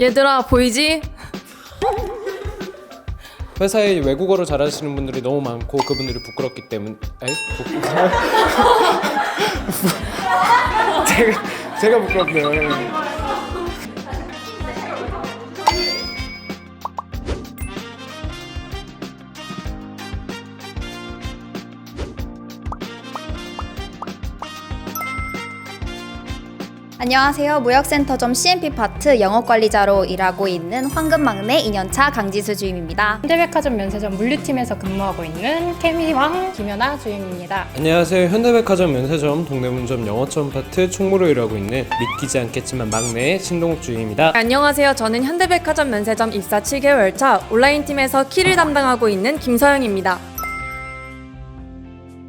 얘들아 보이지? 회사에 외국어를 잘하시는 분들이 너무 많고 그분들이 부끄럽기 때문에. 제가 제가 부끄럽네요. 안녕하세요. 무역센터점 CMP 파트 영업관리자로 일하고 있는 황금막내 2년차 강지수 주임입니다. 현대백화점 면세점 물류팀에서 근무하고 있는 케미왕 김연아 주임입니다. 안녕하세요. 현대백화점 면세점 동대문점 영어점 파트 총무로 일하고 있는 믿기지 않겠지만 막내 신동욱 주임입니다. 안녕하세요. 저는 현대백화점 면세점 입사 7개월 차 온라인 팀에서 키를 담당하고 있는 김서영입니다.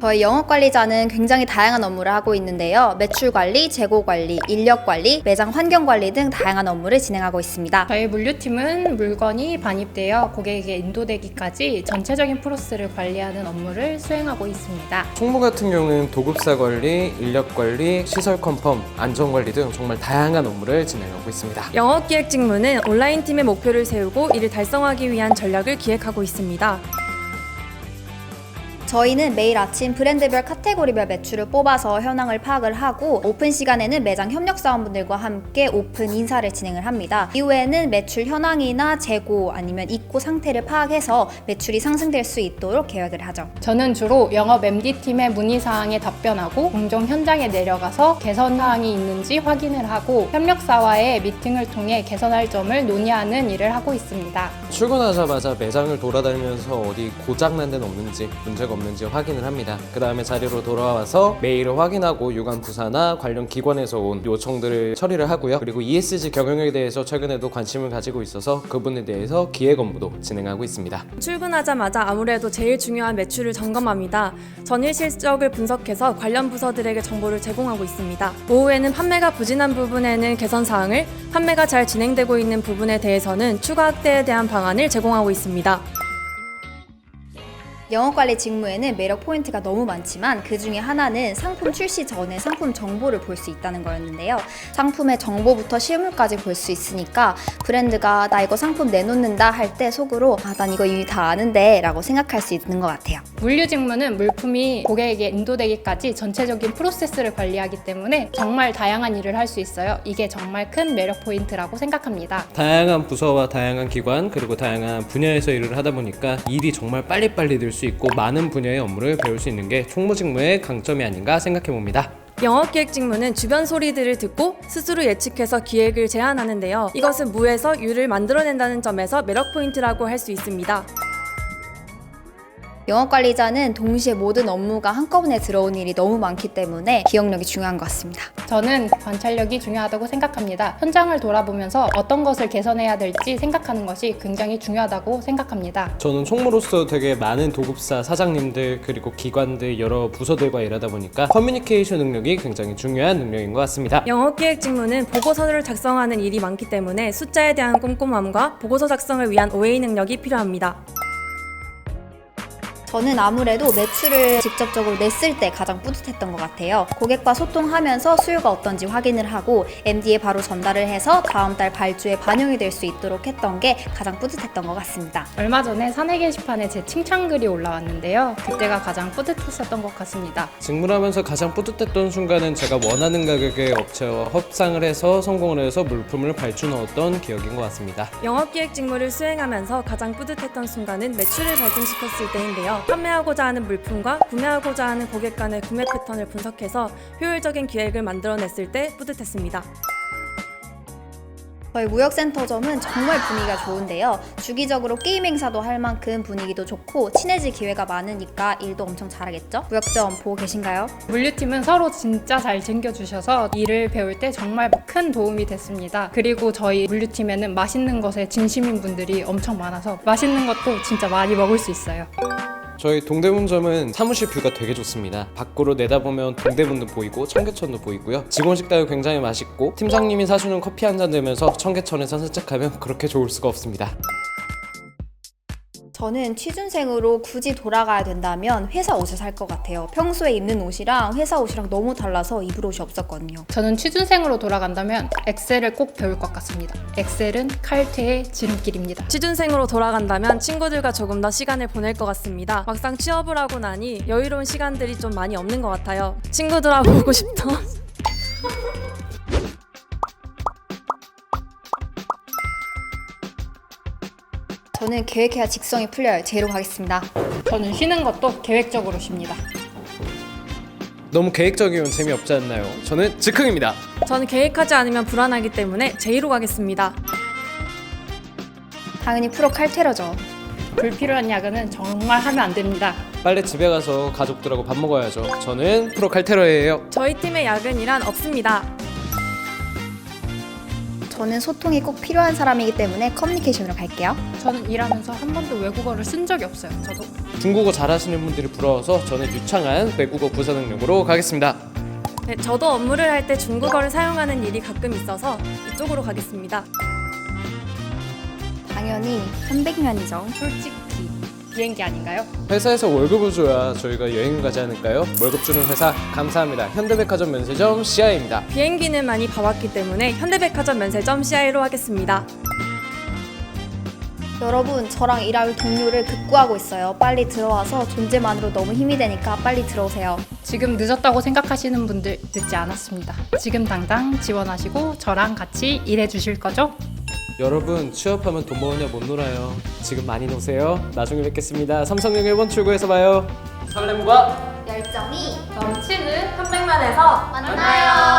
저희 영업 관리자는 굉장히 다양한 업무를 하고 있는데요. 매출 관리, 재고 관리, 인력 관리, 매장 환경 관리 등 다양한 업무를 진행하고 있습니다. 저희 물류팀은 물건이 반입되어 고객에게 인도되기까지 전체적인 프로세스를 관리하는 업무를 수행하고 있습니다. 총무 같은 경우는 도급사 관리, 인력 관리, 시설 컨펌, 안전 관리 등 정말 다양한 업무를 진행하고 있습니다. 영업기획 직무는 온라인 팀의 목표를 세우고 이를 달성하기 위한 전략을 기획하고 있습니다. 저희는 매일 아침 브랜드별 카테고리별 매출을 뽑아서 현황을 파악을 하고 오픈 시간에는 매장 협력 사원분들과 함께 오픈 인사를 진행을 합니다. 이후에는 매출 현황이나 재고 아니면 입고 상태를 파악해서 매출이 상승될 수 있도록 계획을 하죠. 저는 주로 영업 MD팀의 문의 사항에 답변하고 공정 현장에 내려가서 개선 사항이 있는지 확인을 하고 협력사와의 미팅을 통해 개선할 점을 논의하는 일을 하고 있습니다. 출근하자마자 매장을 돌아다니면서 어디 고장 난 데는 없는지 문제가 없는지 확인을 합니다. 그 다음에 자리로 돌아와서 메일을 확인하고 유관 부사나 관련 기관에서 온 요청들을 처리를 하고요. 그리고 ESG 경영에 대해서 최근에도 관심을 가지고 있어서 그분에 대해서 기획 업무도 진행하고 있습니다. 출근하자마자 아무래도 제일 중요한 매출을 점검합니다. 전일 실적을 분석해서 관련 부서들에게 정보를 제공하고 있습니다. 오후에는 판매가 부진한 부분에는 개선 사항을, 판매가 잘 진행되고 있는 부분에 대해서는 추가 확대에 대한 방안을 제공하고 있습니다. 영업관리 직무에는 매력 포인트가 너무 많지만 그 중에 하나는 상품 출시 전에 상품 정보를 볼 수 있다는 거였는데요. 상품의 정보부터 실물까지 볼 수 있으니까 브랜드가 나 이거 상품 내놓는다 할 때 속으로 아, 난 이거 이미 다 아는데 라고 생각할 수 있는 것 같아요. 물류 직무는 물품이 고객에게 인도되기까지 전체적인 프로세스를 관리하기 때문에 정말 다양한 일을 할 수 있어요. 이게 정말 큰 매력 포인트라고 생각합니다. 다양한 부서와 다양한 기관 그리고 다양한 분야에서 일을 하다 보니까 일이 정말 빨리빨리 늘수 있고 많은 분야의 업무를 배울 수 있는 게 총무 직무의 강점이 아닌가 생각해 봅니다. 영업기획 직무는 주변 소리들을 듣고 스스로 예측해서 기획을 제안하는데요. 이것은 무에서 유를 만들어낸다는 점에서 매력 포인트라고 할 수 있습니다. 영업 관리자는 동시에 모든 업무가 한꺼번에 들어온 일이 너무 많기 때문에 기억력이 중요한 것 같습니다. 저는 관찰력이 중요하다고 생각합니다. 현장을 돌아보면서 어떤 것을 개선해야 될지 생각하는 것이 굉장히 중요하다고 생각합니다. 저는 총무로서 되게 많은 도급사 사장님들 그리고 기관들 여러 부서들과 일하다 보니까 커뮤니케이션 능력이 굉장히 중요한 능력인 것 같습니다. 영업기획 직무는 보고서를 작성하는 일이 많기 때문에 숫자에 대한 꼼꼼함과 보고서 작성을 위한 OA 능력이 필요합니다. 저는 아무래도 매출을 직접적으로 냈을 때 가장 뿌듯했던 것 같아요. 고객과 소통하면서 수요가 어떤지 확인을 하고 MD에 바로 전달을 해서 다음 달 발주에 반영이 될 수 있도록 했던 게 가장 뿌듯했던 것 같습니다. 얼마 전에 사내 게시판에 제 칭찬글이 올라왔는데요. 그때가 가장 뿌듯했었던 것 같습니다. 직무를 하면서 가장 뿌듯했던 순간은 제가 원하는 가격의 업체와 협상을 해서 성공을 해서 물품을 발주 넣었던 기억인 것 같습니다. 영업기획 직무를 수행하면서 가장 뿌듯했던 순간은 매출을 발생시켰을 때인데요. 판매하고자 하는 물품과 구매하고자 하는 고객 간의 구매 패턴을 분석해서 효율적인 기획을 만들어냈을 때 뿌듯했습니다. 저희 무역센터점은 정말 분위기가 좋은데요. 주기적으로 게임 행사도 할 만큼 분위기도 좋고 친해질 기회가 많으니까 일도 엄청 잘하겠죠? 무역점 보고 계신가요? 물류팀은 서로 진짜 잘 챙겨주셔서 일을 배울 때 정말 큰 도움이 됐습니다. 그리고 저희 물류팀에는 맛있는 것에 진심인 분들이 엄청 많아서 맛있는 것도 진짜 많이 먹을 수 있어요. 저희 동대문점은 사무실 뷰가 되게 좋습니다. 밖으로 내다보면 동대문도 보이고 청계천도 보이고요. 직원 식당이 굉장히 맛있고 팀장님이 사주는 커피 한 잔 들면서 청계천에서 산책하면 그렇게 좋을 수가 없습니다. 저는 취준생으로 굳이 돌아가야 된다면 회사 옷을 살 것 같아요. 평소에 입는 옷이랑 회사 옷이랑 너무 달라서 입을 옷이 없었거든요. 저는 취준생으로 돌아간다면 엑셀을 꼭 배울 것 같습니다. 엑셀은 칼퇴의 지름길입니다. 취준생으로 돌아간다면 친구들과 조금 더 시간을 보낼 것 같습니다. 막상 취업을 하고 나니 여유로운 시간들이 좀 많이 없는 것 같아요. 친구들하고 보고 싶다. 저는 계획해야 직성이 풀려요. 제로 가겠습니다. 저는 쉬는 것도 계획적으로 쉽니다. 너무 계획적이면 재미없지 않나요? 저는 즉흥입니다. 저는 계획하지 않으면 불안하기 때문에 제의로 가겠습니다. 당연히 프로 칼테러죠. 불필요한 야근은 정말 하면 안 됩니다. 빨리 집에 가서 가족들하고 밥 먹어야죠. 저는 프로 칼테러예요. 저희 팀의 야근이란 없습니다. 저는 소통이 꼭 필요한 사람이기 때문에 커뮤니케이션으로 갈게요. 저는 일하면서 한 번도 외국어를 쓴 적이 없어요. 저도 중국어 잘하시는 분들이 부러워서 저는 유창한 외국어 부사 능력으로 가겠습니다. 네, 저도 업무를 할 때 중국어를 사용하는 일이 가끔 있어서 이쪽으로 가겠습니다. 당연히 300년이죠. 솔직히 비행기 아닌가요? 회사에서 월급을 줘야 저희가 여행을 가지 않을까요? 월급 주는 회사 감사합니다. 현대백화점 면세점 시아입니다. 비행기는 많이 봐왔기 때문에 현대백화점 면세점 CI로 하겠습니다. 여러분, 저랑 일할 동료를 극구하고 있어요. 빨리 들어와서 존재만으로 너무 힘이 되니까 빨리 들어오세요. 지금 늦었다고 생각하시는 분들 늦지 않았습니다. 지금 당장 지원하시고 저랑 같이 일해 주실 거죠? 여러분 취업하면 돈 모으냐 못 놀아요. 지금 많이 노세요. 나중에 뵙겠습니다. 삼성역 1번 출구에서 봐요. 설렘과 열정이 넘치는 300만에서 만나요.